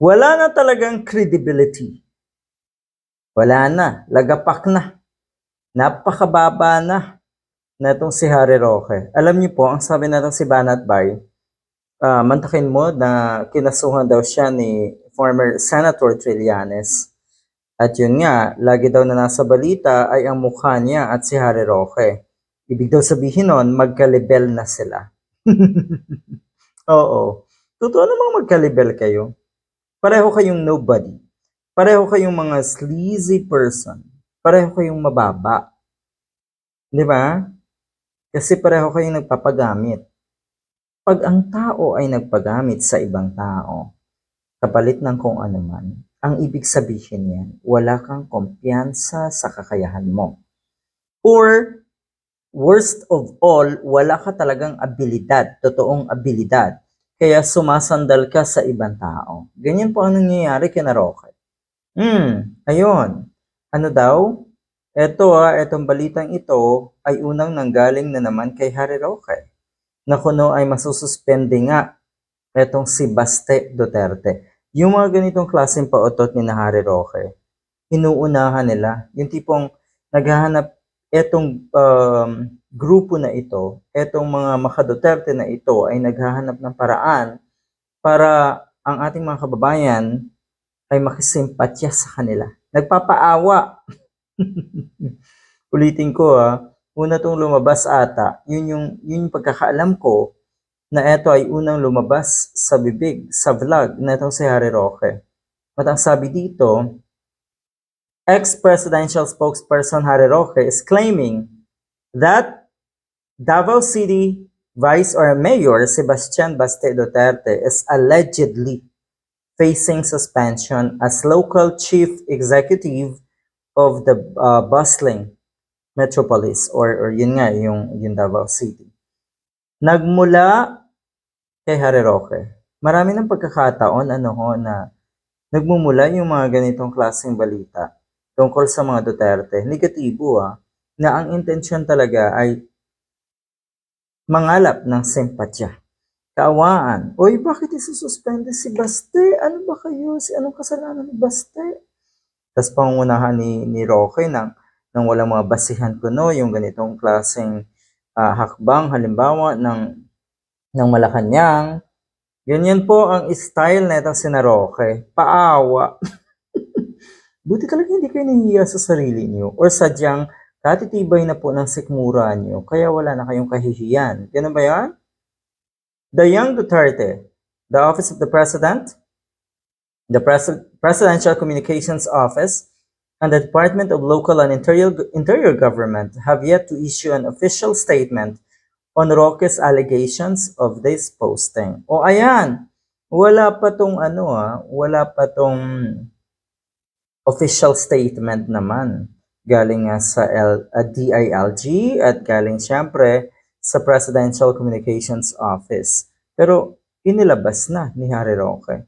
Wala na talagang credibility. Wala na, lagapak na. Napakababa na na itong si Harry Roque. Alam niyo po, ang sabi na si Banat Bay, ah, mantakin mo na kinasuhan daw siya ni former Senator Trillanes. At yun nga, lagi daw na nasa balita ay ang mukha niya at si Harry Roque. Ibig daw sabihin nun, magkalibel na sila. Oo. Totoo namang magkalibel kayo. Pareho kayong nobody. Pareho kayong mga sleazy person. Pareho kayong mababa. Di ba? Kasi pareho kayong nagpapagamit. Pag ang tao ay nagpagamit sa ibang tao, kapalit ng kung ano man, ang ibig sabihin yan, wala kang kumpiyansa sa kakayahan mo. Or, worst of all, wala ka talagang abilidad, totoong abilidad. Kaya sumasandal ka sa ibang tao. Ganyan po ang nangyayari kina Roque. Hmm, ayun. Ano daw? Eto ah, etong balitang ito ay unang nanggaling na naman kay Harry Roque. Na kuno ay masususpende nga etong si Baste Duterte. Yung mga ganitong klaseng pautot ni na Harry Roque, inuunahan nila. Yung tipong naghahanap etong um, grupo na ito, etong mga makaduterte na ito ay naghahanap ng paraan para ang ating mga kababayan ay makisimpatya sa kanila. Nagpapaawa. Ulitin ko ah, una tong lumabas ata, yun yung, yun yung pagkakaalam ko na ito ay unang lumabas sa bibig, sa vlog na itong si Harry Roque. At ang sabi dito, ex-presidential spokesperson Harry Roque is claiming that Davao City Vice or Mayor Sebastian Baste Duterte is allegedly facing suspension as local chief executive of the uh, bustling metropolis or, or yun nga, yung, yung Davao City. Nagmula kay Harry Roque. Marami ng pagkakataon ano ho na nagmumula yung mga ganitong klaseng balita tungkol sa mga Duterte. Negatibo ah, na ang intensyon talaga ay mangalap ng sempatya. Kaawaan. Oy, bakit isususpende si Baste? Ano ba kayo? Si anong kasalanan ni Baste? Tapos pangunahan ni, ni Roque ng, ng walang mga basihan kuno, yung ganitong klaseng ah, hakbang, halimbawa ng, ng Malacanang. Ganyan po ang style na itong sina Roque. Paawa. Buti talaga hindi kayo nahihiya sa sarili niyo or sadyang katitibay na po ng sikmura niyo kaya wala na kayong kahihiyan. Ganun ba yan? The Young Duterte, the Office of the President, the Pres- Presidential Communications Office, and the Department of Local and Interior, Interior Government have yet to issue an official statement on Roque's allegations of this posting. O ayan, wala pa tong ano ah, wala pa tong official statement naman. Galing nga sa L, uh, DILG at galing siyempre sa Presidential Communications Office. Pero inilabas na ni Harry Roque.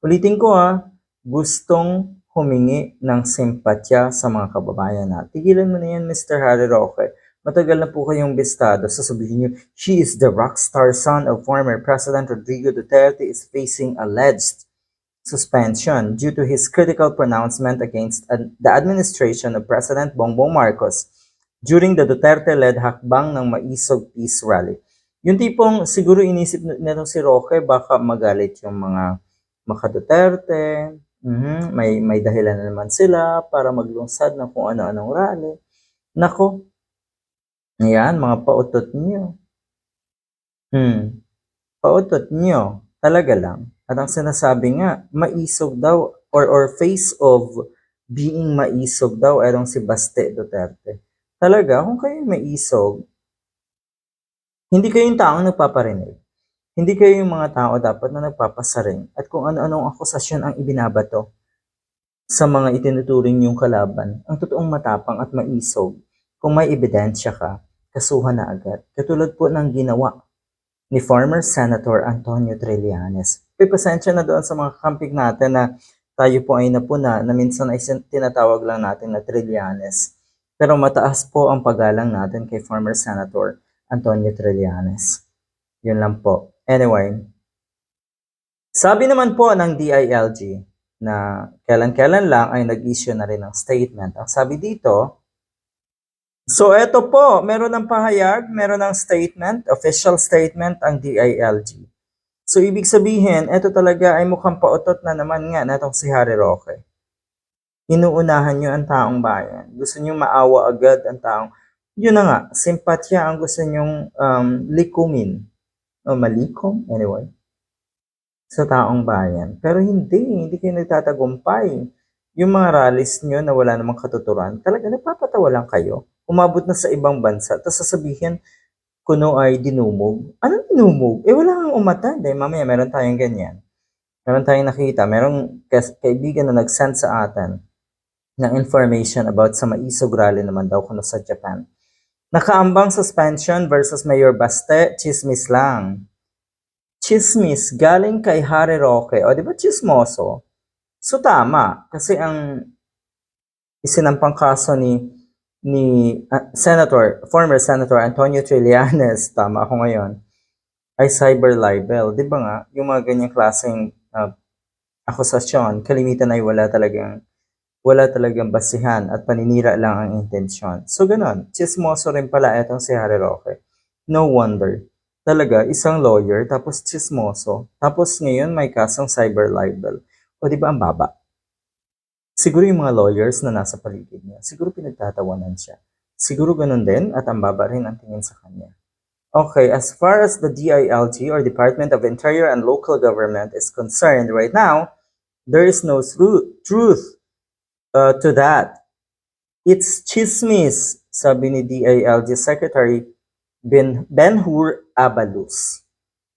Ulitin ko ha, gustong humingi ng simpatya sa mga kababayan na. Tigilan mo na yan, Mr. Harry Roque. Matagal na po kayong bistado. Sasabihin niyo, she is the rockstar son of former President Rodrigo Duterte is facing alleged suspension due to his critical pronouncement against the administration of President Bongbong Marcos during the Duterte-led hakbang ng Maisog Peace Rally. Yung tipong siguro inisip nito si Roque baka magalit yung mga maka-Duterte, mhm, may, may dahilan na naman sila para maglungsad ng kung ano-anong rally. Nako, ayan, mga pautot niyo. Hmm, pautot niyo, talaga lang. At ang sinasabi nga, maisog daw or or face of being maisog daw erong si Baste Duterte. Talaga, kung kayo maisog, hindi kayo yung taong nagpaparinig. Hindi kayo yung mga tao dapat na nagpapasaring at kung ano-anong akusasyon ang ibinabato sa mga itinuturing yung kalaban. Ang totoong matapang at maisog, kung may ebidensya ka, kasuhan na agad. Katulad po ng ginawa ni former Senator Antonio Trillanes. May pasensya na doon sa mga kampig natin na tayo po ay napuna na minsan ay tinatawag lang natin na Trillanes. Pero mataas po ang paggalang natin kay former Senator Antonio Trillanes. Yun lang po. Anyway, Sabi naman po ng DILG na kailan-kailan lang ay nag-issue na rin ng statement. Ang sabi dito, so eto po, meron ng pahayag, meron ng statement, official statement ang DILG. So ibig sabihin, eto talaga ay mukhang pautot na naman nga na itong si Harry Roque. Inuunahan nyo ang taong bayan. Gusto nyo maawa agad ang taong, yun na nga, simpatya ang gusto nyong um, likumin. O malikom? Anyway sa taong bayan. Pero hindi, hindi kayo nagtatagumpay. Yung mga rallies nyo na wala namang katuturan, talaga napapatawa lang kayo. Umabot na sa ibang bansa, tapos sasabihin, kuno ay dinumog. Anong dinumog? Eh wala kang umatad eh. Mamaya meron tayong ganyan. Meron tayong nakita, merong kaibigan na nag-send sa atin ng information about sa maisog rally naman daw kuno sa Japan. Nakaambang suspension versus Mayor Baste, chismis lang chismis galing kay Harry Roque. O, di ba chismoso? So, tama. Kasi ang isinampang kaso ni ni ah, Senator, former Senator Antonio Trillanes, tama ako ngayon, ay cyber libel. Di ba nga, yung mga ganyang klaseng ah, akusasyon, kalimitan ay wala talagang wala talagang basihan at paninira lang ang intensyon. So, ganun. Chismoso rin pala itong si Harry Roque. No wonder talaga isang lawyer tapos chismoso tapos ngayon may kasong cyber libel. O di ba ang baba? Siguro yung mga lawyers na nasa paligid niya, siguro pinagtatawanan siya. Siguro ganun din at ang baba rin ang tingin sa kanya. Okay, as far as the DILG or Department of Interior and Local Government is concerned right now, there is no tru- truth uh, to that. It's chismis, sabi ni DILG Secretary Ben, Ben-Hur Abalus.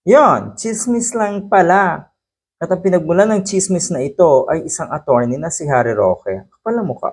Yon, chismis lang pala. At ang pinagmulan ng chismis na ito ay isang attorney na si Harry Roque. Kapal na mukha.